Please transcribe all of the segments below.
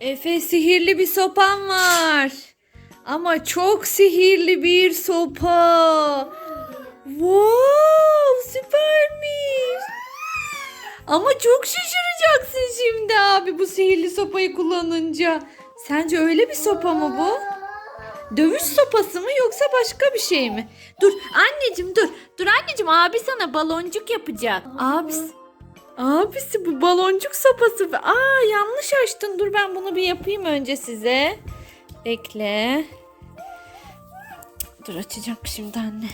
Efe sihirli bir sopan var. Ama çok sihirli bir sopa. Wow süpermiş. Ama çok şaşıracaksın şimdi abi bu sihirli sopayı kullanınca. Sence öyle bir sopa mı bu? Dövüş sopası mı yoksa başka bir şey mi? Dur anneciğim dur. Dur anneciğim abi sana baloncuk yapacak. Abisi. Abisi bu baloncuk sopası. Aa yanlış açtın. Dur ben bunu bir yapayım önce size. Bekle. Dur açacağım şimdi anne.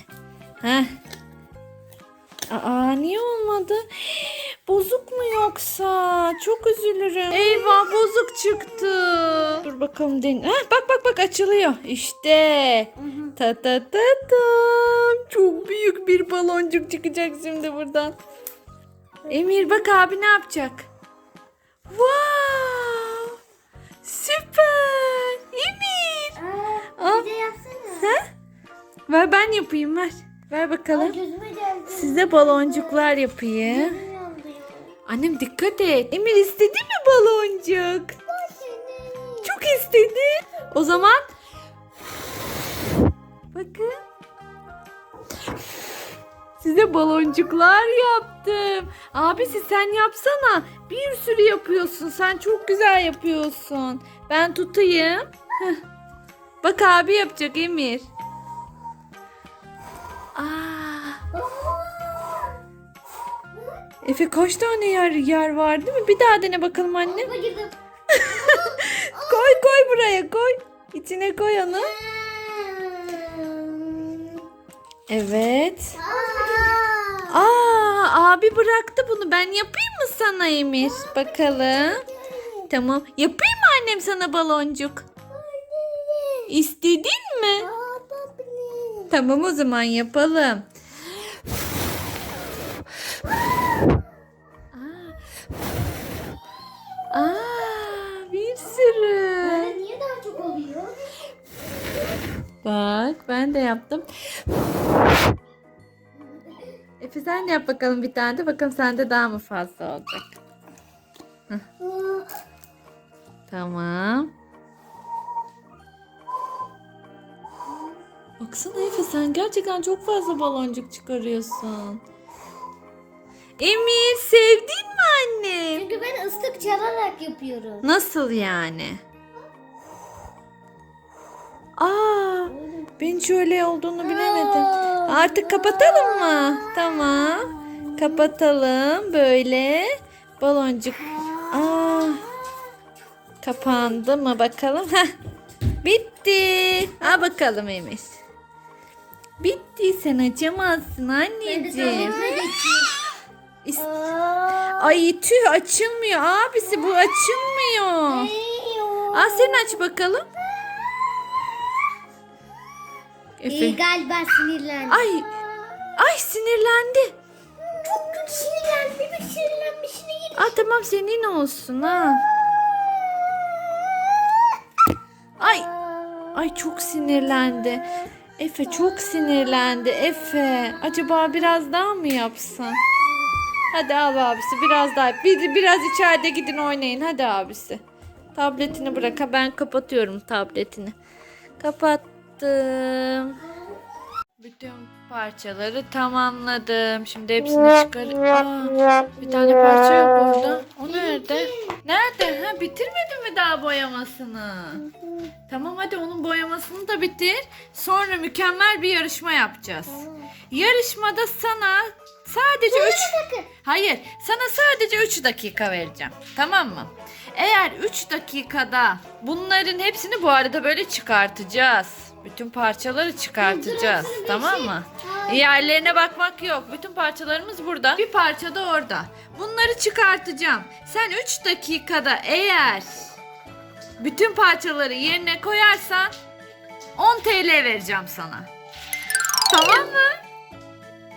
Heh. Aa niye olmadı? Bozuk mu yoksa? Çok üzülürüm. Eyvah bozuk çıktı. Dur bakalım den. Heh, bak bak bak açılıyor. İşte. Ta ta ta tam. Çok büyük bir baloncuk çıkacak şimdi buradan. Emir bak abi ne yapacak? Wow! Süper! Emir! Aa. Bir de yapsana. Ha? Ver ben yapayım ver. Ver Ay bakalım. gözüme geldi. Size baloncuklar yapayım. Gözüm yandı ya. Annem dikkat et. Emir istedi mi baloncuk? Çok istedi. O zaman bakın. Size baloncuklar yaptım. Abisi sen yapsana. Bir sürü yapıyorsun. Sen çok güzel yapıyorsun. Ben tutayım. Heh. Bak abi yapacak Emir. Aa, Efe kaç tane yer yer var değil mi? Bir daha dene bakalım anne. Koy koy buraya koy. İçine koy onu. Evet. Aa. Abi bıraktı bunu. Ben yapayım mı sana Emir? Bakalım. Tamam. Yapayım mı annem sana baloncuk? İstedin mi? Tamam o zaman yapalım. Aa, Aa, bir sürü. Böyle niye daha çok oluyor? Bak ben de yaptım. Efe sen de yap bakalım bir tane de. Bakalım sende daha mı fazla olacak. Tamam. Baksana Efe sen gerçekten çok fazla baloncuk çıkarıyorsun. Emir sevdin mi annem? Çünkü ben ıslık çalarak yapıyorum. Nasıl yani? Aa, ben şöyle olduğunu bilemedim. Artık kapatalım mı? Tamam. Kapatalım böyle. Baloncuk. Aa, kapandı mı bakalım? Heh, bitti. Ha bakalım Emir. Bitti sen açamazsın anneciğim. Ay tüh açılmıyor abisi bu açılmıyor. Aa sen aç bakalım. İyi Efe. galiba sinirlendim. Ay. Ay sinirlendi. Çok kötü sinirlendim. Bir sinirlenmişine gidip. Aa tamam senin olsun ha. Ay. Ay çok sinirlendi. Efe çok sinirlendi. Efe. Acaba biraz daha mı yapsan? Hadi al abisi biraz daha. Bir, biraz içeride gidin oynayın. Hadi abisi. Tabletini bırak. Ben kapatıyorum tabletini. Kapattım. Bütün parçaları tamamladım. Şimdi hepsini çıkar. Aa, bir tane parça yok burada. O nerede? Nerede? Ha bitirmedin mi daha boyamasını? Tamam hadi onun boyamasını da bitir. Sonra mükemmel bir yarışma yapacağız. Yarışmada sana sadece 3 Hayır, sana sadece 3 dakika vereceğim. Tamam mı? Eğer 3 dakikada bunların hepsini bu arada böyle çıkartacağız. Bütün parçaları çıkartacağız. Tamam dur, mı? Yerlerine bakmak yok. Bütün parçalarımız burada. Bir parça da orada. Bunları çıkartacağım. Sen 3 dakikada eğer bütün parçaları yerine koyarsan 10 TL vereceğim sana.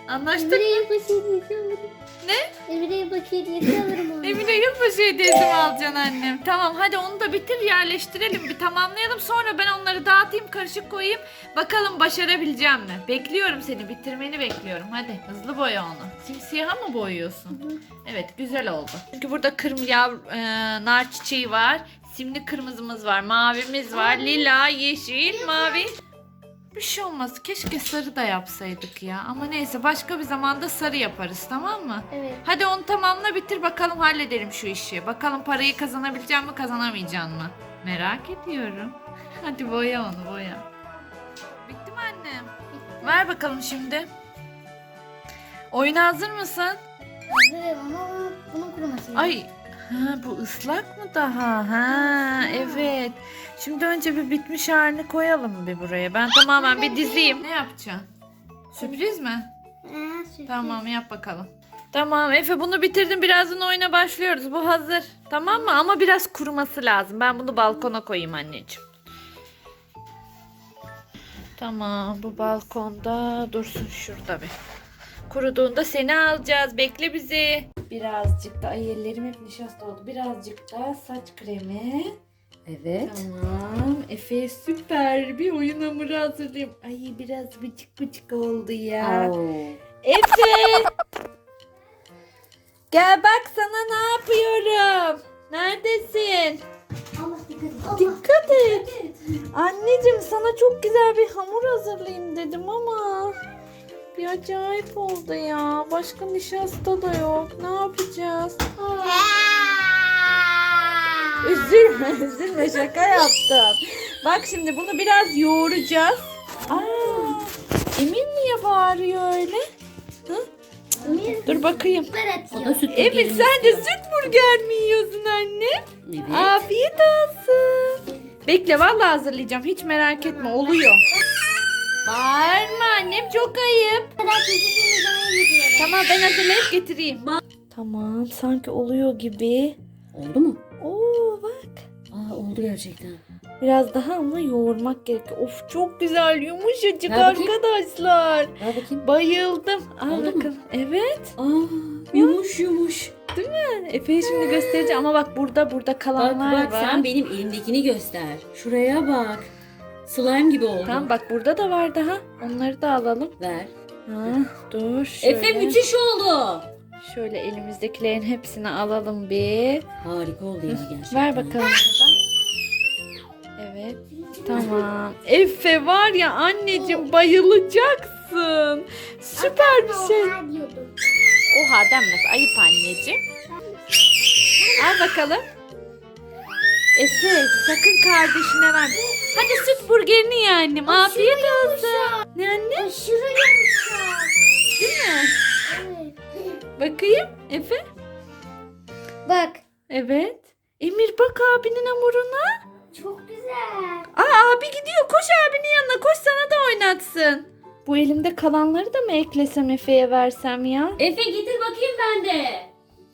Anlaştık mı? Emre'ye bakayım yıkamadım. Ne? Emre'ye bakayım yıkamadım onu. Emine yılbaşı hediyesi mi alacaksın annem? Tamam hadi onu da bitir yerleştirelim bir tamamlayalım. Sonra ben onları dağıtayım karışık koyayım. Bakalım başarabileceğim mi? Bekliyorum seni bitirmeni bekliyorum. Hadi hızlı boya onu. Simsiyaha mı boyuyorsun? Evet güzel oldu. Çünkü burada kırmızı yav- e, nar çiçeği var. Şimdi kırmızımız var, mavimiz var, lila, yeşil, mavi. Bir şey olmaz. Keşke sarı da yapsaydık ya. Ama neyse başka bir zamanda sarı yaparız tamam mı? Evet. Hadi onu tamamla bitir bakalım halledelim şu işi. Bakalım parayı kazanabileceğim mi kazanamayacağım mı? Merak ediyorum. Hadi boya onu boya. Bitti mi annem? Ver bakalım şimdi. Oyuna hazır mısın? Hazırım ama bunun kuruması. Ay ha bu ıslak mı daha? Ha evet. Şimdi önce bir bitmiş halini koyalım bir buraya. Ben tamamen bir dizeyim. Ne yapacaksın? Sürpriz mi? Ha, sürpriz. Tamam yap bakalım. Tamam Efe bunu bitirdim. Birazdan oyuna başlıyoruz. Bu hazır. Tamam mı? Ama biraz kuruması lazım. Ben bunu balkona koyayım anneciğim. Tamam bu balkonda dursun şurada bir. Kuruduğunda seni alacağız. Bekle bizi. Birazcık da ay ellerim hep nişasta oldu. Birazcık da saç kremi. Evet. Tamam. Efe süper bir oyun hamuru hazırlayayım. Ay biraz bıçık bıçık oldu ya. Oo. Efe! Gel bak sana ne yapıyorum. Neredesin? Allah dikkat. Dikkat et. Anneciğim sana çok güzel bir hamur hazırlayayım dedim ama bir acayip oldu ya. Başka nişasta da yok. Ne yapacağız? Üzülme, üzülme şaka yaptım. Bak şimdi bunu biraz yoğuracağız. Aa, Emin niye bağırıyor öyle? Emir Dur bakayım. süper O da atıyor. süt Evet sen de süt burger mi yiyorsun anne? Evet. Afiyet olsun. Bekle vallahi hazırlayacağım. Hiç merak etme oluyor. Bağırma annem çok ayıp. kadar gidiyorum. Tamam ben hazırlayıp getireyim. Tamam sanki oluyor gibi. Oldu mu? Oo bak. Aa oldu gerçekten. Biraz daha ama yoğurmak gerekiyor. Of çok güzel yumuşacık Ver bakayım. arkadaşlar. Ver bakayım. Bayıldım. Al Oldu mu? bakalım. Evet. Aa yumuş yumuş. Efe'ye şimdi göstereceğim ama bak burada burada Bak kalanlar bak var. sen benim elimdekini göster. Şuraya bak. Slime gibi oldu. Tamam bak burada da var daha. Onları da alalım. Ver. Ha, dur şöyle. Efe müthiş oldu. Şöyle elimizdekilerin hepsini alalım bir. Harika oldu ya gerçekten. Ver bakalım buradan. Evet. Tamam. Efe var ya anneciğim bayılacaksın. Süper bir şey. Oha diyordum. Oha denmez. Ayıp anneciğim. Al bakalım. Efe sakın kardeşine ver. Hadi süt burgerini ye annem. Afiyet olsun. Ne anne? Aşırı yumuşak. Değil mi? Evet. Bakayım Efe. Bak. Evet. Emir bak abinin hamuruna. Çok güzel. Aa abi gidiyor. Koş abinin yanına. Koş sana da oynatsın. Bu elimde kalanları da mı eklesem Efe'ye versem ya? Efe getir bakayım ben de.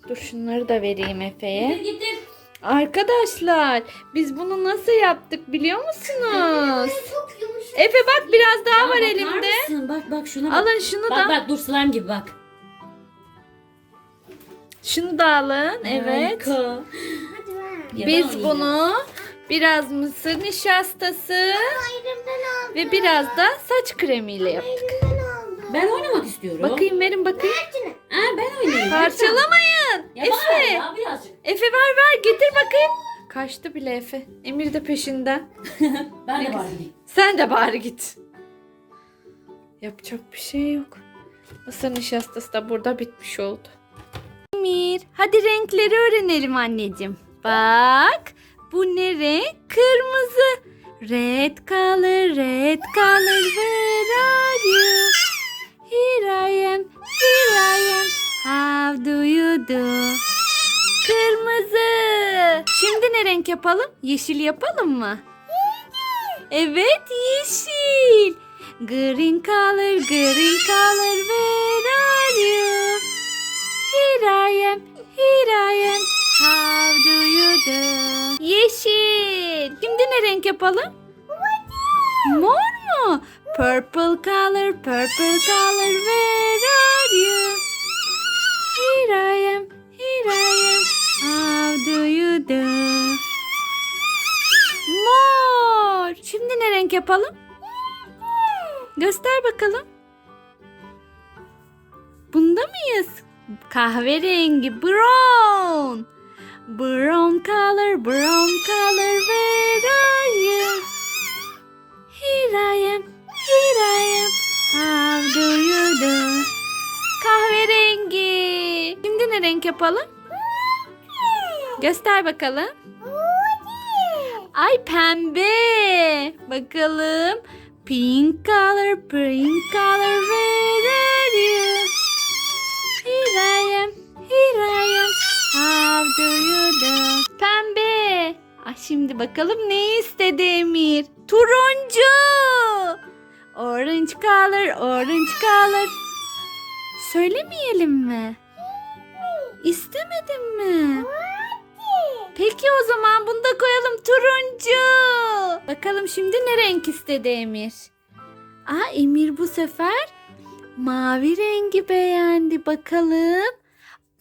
Dur şunları da vereyim Efe'ye. Getir getir. Arkadaşlar biz bunu nasıl yaptık biliyor musunuz? Çok yumuşak. Efe bak biraz daha var bakar elimde. mısın? Bak bak şuna bak. Alın şunu Bak da. bak dur slime gibi bak. Şunu da alın. Evet. Harika. Hadi ver. Ya ben Biz bunu biraz mısır nişastası aldım. ve biraz da saç kremiyle yaptık. Elimden aldım. Ben oynamak istiyorum. Bakayım verin bakayım. Ha, ben oynayayım. Parçalamayın. Ya bana ver Efe. ya birazcık. Efe ver ver getir bakayım. Kaçtı bile Efe. Emir de peşinden. Ben de var Sen de bari git. Yapacak bir şey yok. Mısır nişastası da burada bitmiş oldu. Emir, hadi renkleri öğrenelim anneciğim. Bak, bu ne renk? Kırmızı. Red color, red color, where are you? Renk yapalım? Yeşil yapalım mı? Evet yeşil. Green color, green color, where are you? Here I am, here I am. How do you do? Yeşil. Şimdi ne renk yapalım? Mor mu? Purple color, purple color, where are you? Here I am, here I am. How do you do? Ne renk yapalım? Göster bakalım. Bunda mıyız? Kahverengi, brown. Brown color, brown color, where are you? Here I am, here I am. How do you do? Kahverengi. Şimdi ne renk yapalım? Göster bakalım. Ay pembe. Bakalım. Pink color, pink color, where are you? Here I am, here I am. How do you do? Pembe. Ay şimdi bakalım ne istedi Emir? Turuncu. Orange color, orange color. Söylemeyelim mi? İstemedin mi? Peki o zaman bunu da koyalım turuncu. Bakalım şimdi ne renk istedi Emir? Aa Emir bu sefer mavi rengi beğendi. Bakalım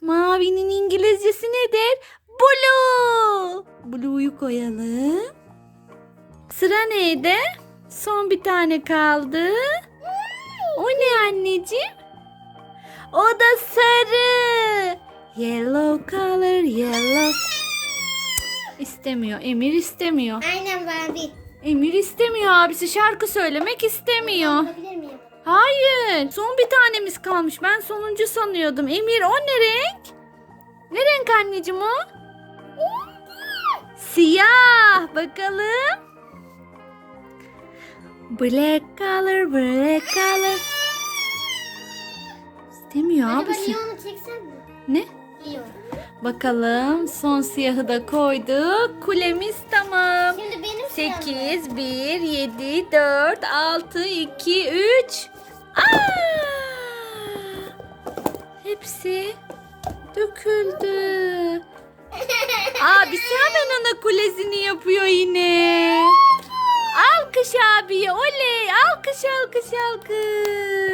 mavinin İngilizcesi nedir? Blue. Blue'yu koyalım. Sıra neydi? Son bir tane kaldı. O ne anneciğim? O da sarı. Yellow color, yellow. İstemiyor. Emir istemiyor. Aynen Barbie. Emir istemiyor abisi. Şarkı söylemek istemiyor. Yapabilir miyim? Hayır. Son bir tanemiz kalmış. Ben sonuncu sanıyordum. Emir o ne renk? Ne renk anneciğim o? Siyah. Bakalım. Black color, black color. İstemiyor Acaba abisi. Leon'u çeksem mi? Ne? Leon. Bakalım son siyahı da koyduk. Kulemiz tamam. Şimdi benim sıram. 8, 1, 7, 4, 6, 2, 3. Aa! Hepsi döküldü. Abisi hemen ana kulesini yapıyor yine. Alkış abiye oley alkış alkış alkış.